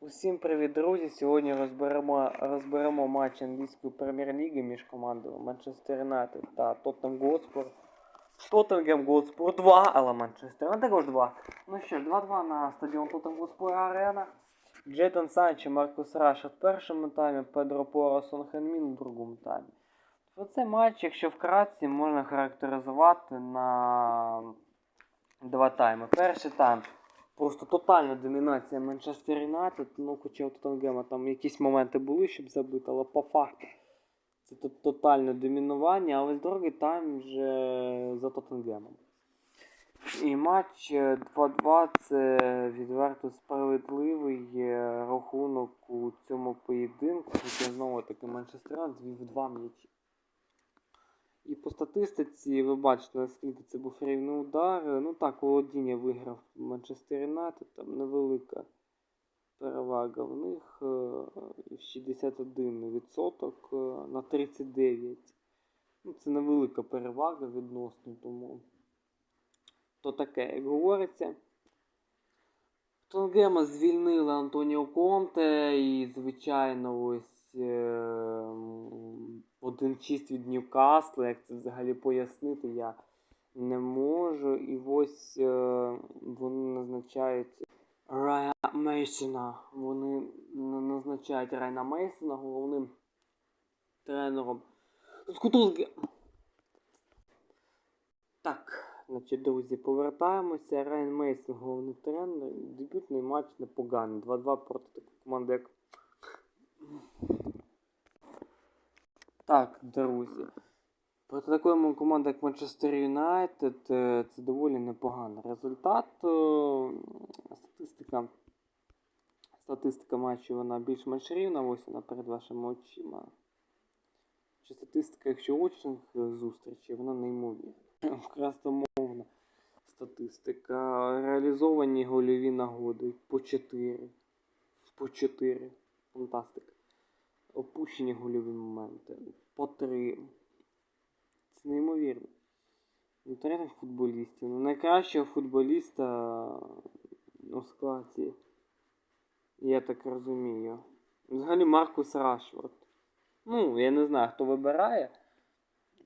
Усім привіт, друзі! Сьогодні розберемо, розберемо матч англійської прем'єр-ліги між командами Манчестер Юнайтед та Тоттенхем Готспур. Тоттенгем Готспур 2, але Манчестер Юнайтед також 2. Ну що ж, 2-2 на стадіон Тоттенхем Готспур Арена. Джейдон Санчо, Маркус Раш в першому таймі, Педро Поро, Сон Хенмін у другому таймі. Оцей матч, якщо вкратці, можна характеризувати на два тайми. Перший тайм Просто тотальна домінація Манчестер Юнайтед. Ну, хоча у Тоттенгема там якісь моменти були, щоб забити, але по факту це тут тотальне домінування, а ось другий тайм вже за Тоттенгемом. І матч е, 2-2 це відверто справедливий е, рахунок у цьому поєдинку. Хоча знову таки Манчестер звів два м'ячі. І по статистиці ви бачите, наскільки це був рівний удар. Ну так, володіння виграв Манчестер Юнайтед, там невелика перевага в них е, 61% е, на 39%. Ну, це невелика перевага відносно, тому то таке, як говориться. Тонгема звільнили Антоніо Конте і, звичайно, ось е, м, один чист від Ньюкасла, як це взагалі пояснити, я не можу. І ось е, вони назначають Рая Мейсона. Вони назначають Райна Мейсона головним тренером. з Кутузки. Так, значить, друзі, повертаємося. Райан Мейсон, головний тренер. Дебютний матч непоганий. 2-2 проти такої команди, як. Так, друзі. Проти такої команди, як Манчестер Юнайтед, е, це доволі непоганий результат. Е, Статистика. Статистика матчу вона більш-менш рівна, ось вона перед вашими очима. Чи статистика, якщо очних е, зустрічей, вона неймовірна. Красномовна статистика. Реалізовані гольові нагоди по 4. По 4. Фантастика. Опущені гольові моменти. По 3. Це неймовірно. Ну, тренер футболістів. Ну, найкращого футболіста у складі. Я так розумію. Взагалі Маркус Рашфорд. Ну, я не знаю, хто вибирає.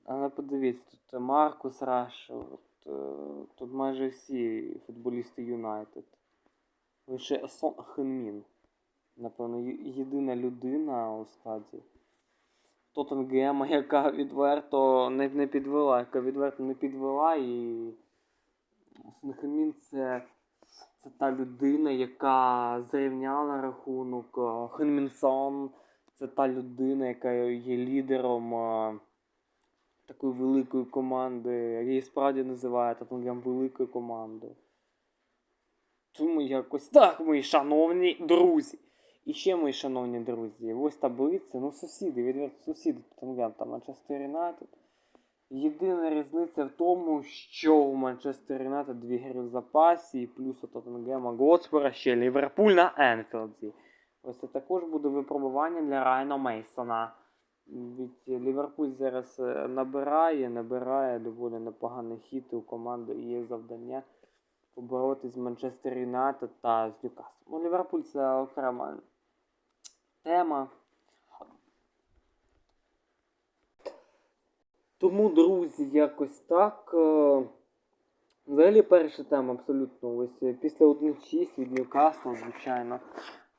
Але подивіться, тут Маркус Рашфорд. е, Тут майже всі футболісти Юнайтед. Лише Сон Хенмін. Напевно, єдина людина у складі. Тоттенгема, яка відверто не, не підвела, яка відверто не підвела і Сон Хенмін це, це та людина, яка зрівняла рахунок. е, Хенмінсон це та людина, яка є лідером е, такої великої команди, як її справді називає Тоттенгем великою командою. Тому якось так, мої шановні друзі. І ще, мої шановні друзі, ось таблиця, ну сусіди, відверто сусіди Тоттенгем та Манчестер Юнайтед. Єдина різниця в тому, що у Манчестер Юнайтед дві гри в запасі, і плюс у Тоттенгема Готспора ще Ліверпуль на Енфілді. Ось це також буде випробування для Райана Мейсона. Від Ліверпуль зараз е, набирає, набирає доволі непоганий хід, і у команди є завдання поборотись з Манчестер Юнайтед та з Ньюкаслом. Ну, Ліверпуль це окрема тема. Тому, друзі, якось так. е, Взагалі перша тема абсолютно ось е, після 1-6 від Ньюкасла, звичайно.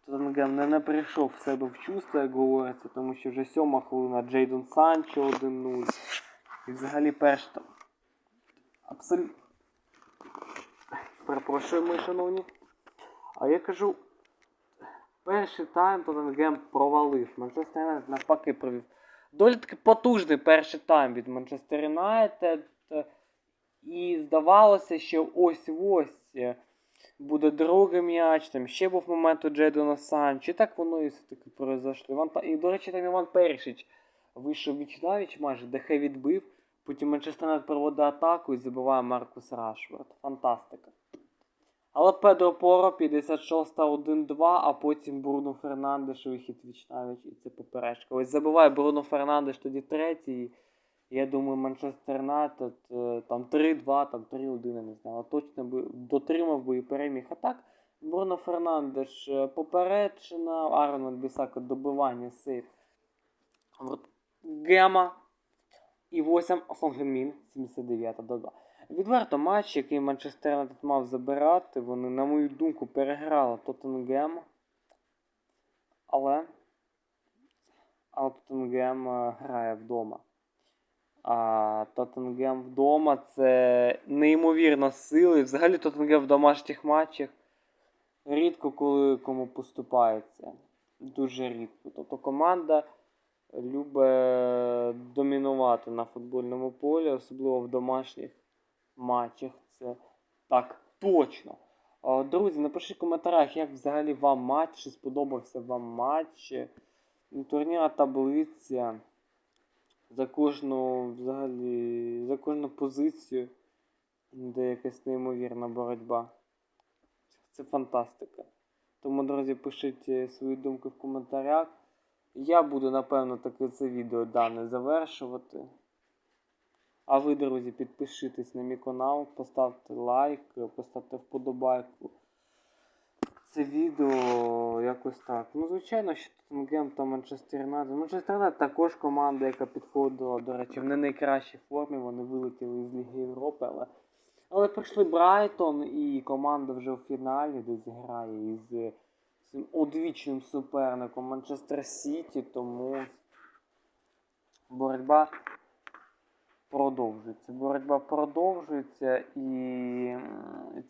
Тоттенгем не, не прийшов в себе в чувство, як говориться, тому що вже сьома хвилина Джейдон Санчо 1-0. І взагалі перша там. Абсолютно. Перепрошую, мої шановні. А я кажу, перший тайм Тоттенгем провалив. Манчестер Юнайтед навпаки провів. Доволі таки потужний перший тайм від Манчестер Юнайтед. І здавалося, що ось-ось буде другий м'яч, там ще був момент у Джейдона Санчо. І так воно і все-таки произошло. І, до речі, там Іван Першич вийшов віч навіч майже, Дехе відбив. Потім Манчестер Юнайтед проводить атаку і забиває Маркус Рашфорд. Фантастика. Але Педро Поро 56 1-2, а потім Бруно Фернандеш вихід вічнавіч і це поперечка. Ось забиває Бруно Фернандеш тоді третій. Я думаю, Манчестер Юнайтед е, там 3-2, там 3-1, я не знаю. Точно би дотримав би і переміг. А так, Бруно Фернандеш е, попереджена, Арнольд Бісако добивання сейф. Гема і 8 Сонгемін 79 доба. Відверто матч, який Манчестер Юнайтед мав забирати, вони, на мою думку, переграли Тоттенгем. Але, але Тоттенгем е, грає вдома. А Тоттенгем вдома це неймовірна сила. І взагалі Тоттенгем в домашніх матчах рідко коли кому поступається. Дуже рідко. Тобто команда любить домінувати на футбольному полі, особливо в домашніх матчах. Це так точно. Друзі, напишіть в коментарях, як взагалі вам матч, чи сподобався вам матч. Ну, Турнірна таблиця. За кожну, взагалі, за кожну позицію, де якась неймовірна боротьба. Це фантастика. Тому, друзі, пишіть е, свої думки в коментарях. Я буду, напевно, таки це відео дане завершувати. А ви, друзі, підпишитесь на мій канал, поставте лайк, поставте вподобайку. Це відео якось так. Ну, звичайно, що Тоттенгем та Манчестер Юнайтед. Манчестер Юнайтед також команда, яка підходила, до речі, в не найкращій формі. Вони вилетіли з Ліги Європи, але. Але прийшли Брайтон і команда вже у фіналі, де зіграє із цим одвічним суперником Манчестер Сіті, тому боротьба продовжується. Боротьба продовжується і,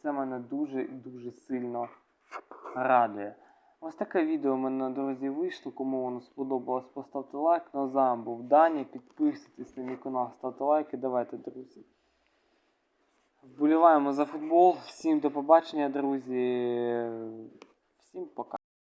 це мене дуже і дуже сильно радує. Ось таке відео в мене, друзі, вийшло. Кому воно сподобалось, поставте лайк. На зам був Дані. Підписуйтесь на мій канал, ставте лайки. Давайте, друзі. Вболіваємо за футбол. Всім до побачення, друзі. Всім пока.